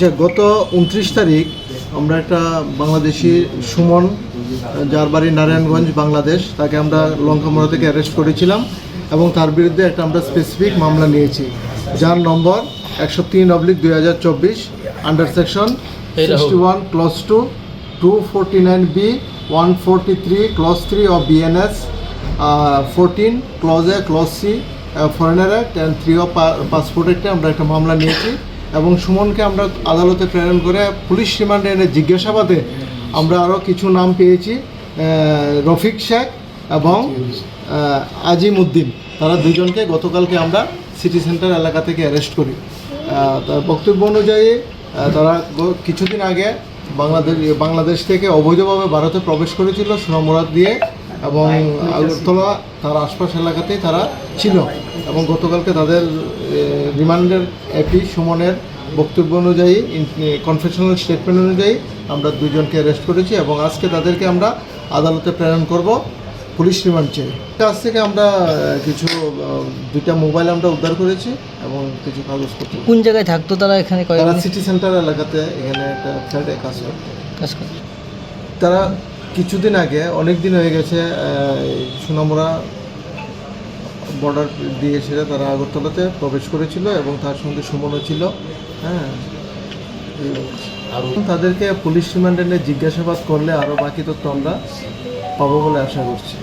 যে গত উনত্রিশ তারিখ আমরা একটা বাংলাদেশি সুমন যার বাড়ি নারায়ণগঞ্জ বাংলাদেশ তাকে আমরা লঙ্কামোড়া থেকে অ্যারেস্ট করেছিলাম এবং তার বিরুদ্ধে একটা আমরা স্পেসিফিক মামলা নিয়েছি। যার নম্বর একশো তিন অবলিক দুই হাজার চব্বিশ under section sixty one clause two two forty nine B one forty three clause three of BNS fourteen clause A clause C foreigner act and three of passport অ্যাক্টে আমরা একটা মামলা নিয়েছি। এবং সুমনকে আমরা আদালতে প্রেরণ করে পুলিশ রিমান্ডে এনে জিজ্ঞাসাবাদে আমরা আরও কিছু নাম পেয়েছি রফিক শেখ এবং আজিম উদ্দিন তারা দুজনকে গতকালকে আমরা সিটি সেন্টার এলাকা থেকে অ্যারেস্ট করি। তার বক্তব্য অনুযায়ী তারা কিছুদিন আগে বাংলাদেশ বাংলাদেশ থেকে অবৈধভাবে ভারতে প্রবেশ করেছিল সোনামুরাদ দিয়ে। এবং আগরতলা তার আশপাশ এলাকাতেই তারা ছিল এবং গতকালকে তাদের রিমান্ডের এপি সুমনের বক্তব্য অনুযায়ী কনফেশনাল স্টেটমেন্ট অনুযায়ী আমরা দুজনকে অ্যারেস্ট করেছি এবং আজকে তাদেরকে আমরা আদালতে প্রেরণ করব পুলিশ রিমান্ড চেয়ে। কাছ থেকে আমরা কিছু দুইটা মোবাইল আমরা উদ্ধার করেছি এবং কিছু কাগজপত্র। কোন জায়গায় থাকতো তারা এখানে তারা সিটি সেন্টার এলাকাতে এখানে একটা ফ্ল্যাটে কাজ করতো কাজ করে। তারা কিছুদিন আগে অনেক দিন হয়ে গেছে সোনামুরা বর্ডার দিয়ে সেটা তারা আগরতলাতে প্রবেশ করেছিল এবং তার সঙ্গে সুমনও ছিল। হ্যাঁ। তাদেরকে পুলিশ রিমান্ডে জিজ্ঞাসাবাদ করলে আরও বাকি তথ্য আমরা পাবো বলে আশা করছি।